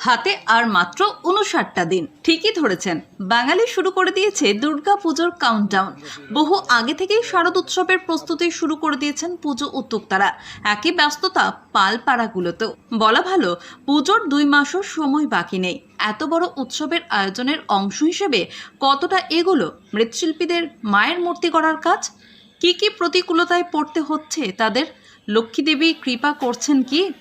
হাতে আর মাত্র উনষাটটা দিন। ঠিকই ধরেছেন। বাঙালি শুরু করে দিয়েছে দুর্গা পুজোর কাউন্টডাউন বহু আগে থেকেই শারদ উৎসবের প্রস্তুতি শুরু করে দিয়েছেন পুজো উদ্যোক্তারা। একই ব্যস্ততা পাল পালপাড়াগুলোতেও। বলা ভালো, পুজোর দুই মাসও সময় বাকি নেই। এত বড় উৎসবের আয়োজনের অংশ হিসেবে কতটা এগুলো মৃৎশিল্পীদের মায়ের মূর্তি করার কাজ? কি কি প্রতিকূলতায় পড়তে হচ্ছে তাদের? লক্ষ্মী দেবী কৃপা করছেন কি?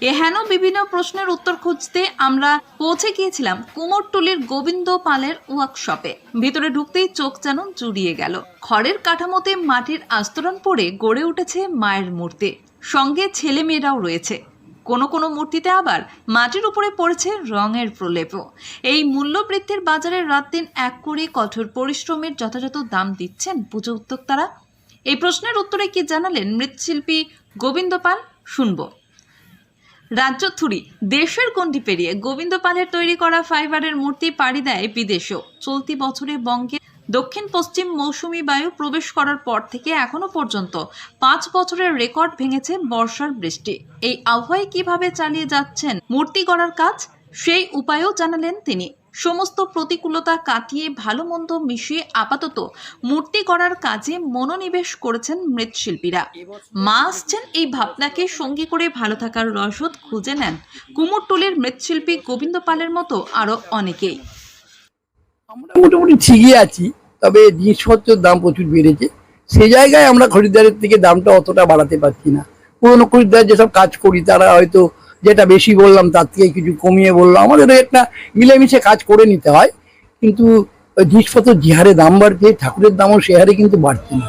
এ হেন বিভিন্ন প্রশ্নের উত্তর খুঁজতে আমরা পৌঁছে গিয়েছিলাম কুমোরটুলির গোবিন্দ পালের ওয়ার্কশপে। ভিতরে ঢুকতেই চোখ যেন জুড়িয়ে গেল। খড়ের কাঠামোতে মাটির আস্তরণ পড়ে গড়ে উঠেছে মায়ের মূর্তি। সঙ্গে ছেলে মেয়েরাও রয়েছে। কোনো কোনো মূর্তিতে আবার মাটির উপরে পড়েছে রঙের প্রলেপও এই মূল্যবৃদ্ধির বাজারে রাত দিন এক করে কঠোর পরিশ্রমের যথাযথ দাম দিচ্ছেন পুজো উদ্যোক্তারা। এই প্রশ্নের উত্তরে কি জানালেন মৃৎশিল্পী গোবিন্দ পাল? শুনব। রাজ্য থুরি, দেশের কোনটি পেরিয়ে গোবিন্দ পালের তৈরি করা ফাইবারের মূর্তি পাড়ি দেয় বিদেশেও। চলতি বছরে বঙ্গে দক্ষিণ পশ্চিম মৌসুমি বায়ু প্রবেশ করার পর থেকে এখনও পর্যন্ত পাঁচ বছরের রেকর্ড ভেঙেছে বর্ষার বৃষ্টি। এই আবহাওয়ায় কীভাবে চালিয়ে যাচ্ছেন মূর্তি গড়ার কাজ, সেই উপায়ও জানালেন তিনি। সমস্ত প্রতিকূলতা কাটিয়ে ভালো মন্দ মিশিয়ে আপাতত মূর্তি করার কাজে মনোনিবেশ করেছেন মৃৎশিল্পীরা। মা আসছেন এই ভাবনাকে সঙ্গী করে ভালো থাকার রসদ খুঁজে নেন কুমোরটুলির মৃৎশিল্পী গোবিন্দ পালের মতো আরও অনেকেই। আমরা মোটামুটি ঠিকই আছি, তবে জিনিসপত্রের দাম প্রচুর বেড়েছে। সে জায়গায় আমরা খরিদ্দারের থেকে দামটা অতটা বাড়াতে পারছি না। পুরোনো খরিদ্দার যেসব কাজ করি, তারা হয়তো যেটা বেশি বললাম তার থেকে কিছু কমিয়ে বললাম। আমাদের একটা মিলেমিশে কাজ করে নিতে হয় কিন্তু জিনিসপত্র যে হারে দাম বাড়ছে ঠাকুরের দামও সে হারে কিন্তু বাড়ছে না।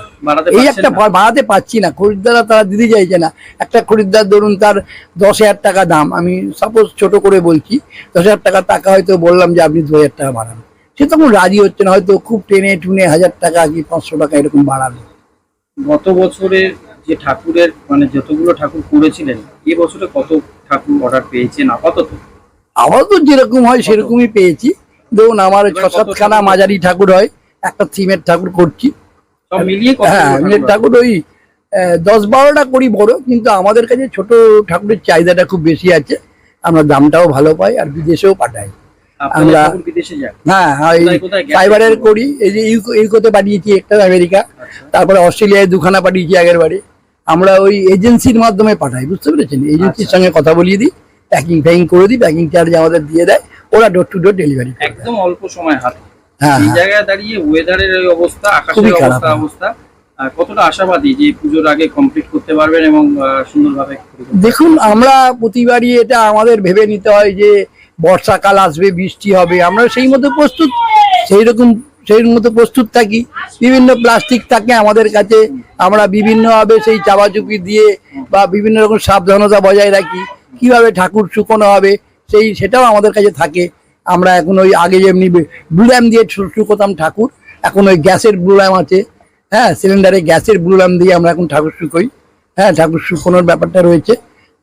এই একটা বাড়াতে পারছি না খরিদ্দাররা তারা দিতে চাইছে না। একটা খরিদ্দার ধরুন তার দশ হাজার টাকা দাম আমি সাপোজ ছোট করে বলছি দশ হাজার টাকা টাকা হয়তো বললাম যে আপনি দু হাজার টাকা বাড়ান। সে তখন রাজি হচ্ছে না হয়তো খুব টেনে টুনে হাজার টাকা কি পাঁচশো টাকা এরকম বাড়াবে গত বছরের যে ঠাকুরের মানে যতগুলো ঠাকুর করেছিলেন এ বছরে কত ঠাকুর অর্ডার পেয়েছেন আপাতত? আবার তো যেরকম হয় সেরকমই পেয়েছি। ধরুন আমার ছ সাতখানা? মাঝারি ঠাকুর হয় একটা থিমের ঠাকুর করছি। হ্যাঁ ঠাকুর? ওই দশ বারোটা করি বড় কিন্তু আমাদের কাছে ছোট ঠাকুরের চাহিদাটা খুব বেশি আছে। আমরা দামটাও ভালো পাই আর বিদেশেও পাঠাই। আমরা- হ্যাঁ কোথায় ফাইবারের করি এই যে ইউকো ইউকোতে পাঠিয়েছি একটা আমেরিকা। আচ্ছা। তারপরে অস্ট্রেলিয়ায় দুখানা পাঠিয়েছি আগের বারে। আমরা ওই এজেন্সির মাধ্যমে পাঠাই বুঝতে পেরেছেন এজেন্সির আচ্ছা। সঙ্গে কথা বলিয়ে দিই প্যাকিং ফ্যাকিং করে দিই প্যাকিং চার্জ আমাদের দিয়ে দেয় ওরা ডোর টু ডোর ডেলিভারি একদম অল্প সময় হাতে হ্যাঁ এই হ্যাঁ জায়গায় দাঁড়িয়ে ওয়েদারের এই অবস্থা আকাশের অবস্থা হ্যাঁ। অবস্থা কতটা আশাবাদী যে পুজোর আগে কমপ্লিট করতে পারবেন এবং সুন্দরভাবে দেখুন আমরা প্রতিবারই এটা আমাদের ভেবে নিতে হয় যে বর্ষাকাল আসবে বৃষ্টি হবে আমরা সেই মতো প্রস্তুত সেই রকম সেই মতো প্রস্তুত থাকি। বিভিন্ন প্লাস্টিক থাকে আমাদের কাছে, আমরা বিভিন্নভাবে সেই চাপাচুপি দিয়ে বা বিভিন্ন রকম সাবধানতা বজায় রাখি। কীভাবে ঠাকুর শুকনো হবে, সেই সেটাও আমাদের কাছে থাকে। আমরা এখন ওই আগে যেমনি ব্লু ল্যাম্প দিয়ে শুকোতাম ঠাকুর, এখন ওই গ্যাসের ব্লু ল্যাম্প আছে। হ্যাঁ সিলিন্ডারে গ্যাসের ব্লু ল্যাম্প দিয়ে আমরা এখন ঠাকুর শুকোই। হ্যাঁ ঠাকুর শুকোনোর ব্যাপারটা রয়েছে।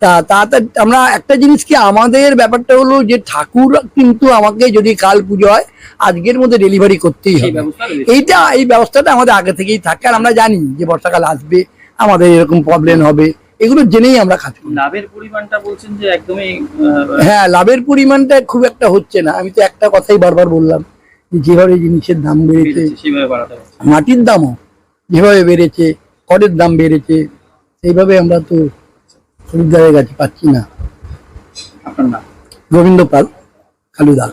তা তাতে আমরা একটা জিনিস কি আমাদের ব্যাপারটা হলো যে ঠাকুর কিন্তু আমাকে যদি কাল পুজো হয় আজকের মধ্যে ডেলিভারি করতেই হবে। এইটা এই ব্যবস্থাটা আমাদের আগে থেকেই থাকে আর আমরা জানি যে বর্ষাকাল আসবে আমাদের এরকম প্রবলেম হবে এগুলো জেনেই আমরা খাচ্ছি লাভের পরিমাণটা বলছেন যে একদমই হ্যাঁ লাভের পরিমাণটা খুব একটা হচ্ছে না। আমি তো একটা কথাই বারবার বললাম যেভাবে জিনিসের দাম বেড়েছে মাটির দামও যেভাবে বেড়েছে খড়ের দাম বেড়েছে সেইভাবে আমরা তো খরিদ্দারের কাছে পাচ্ছি না। আপনার নাম? গোবিন্দ পাল খালুদা।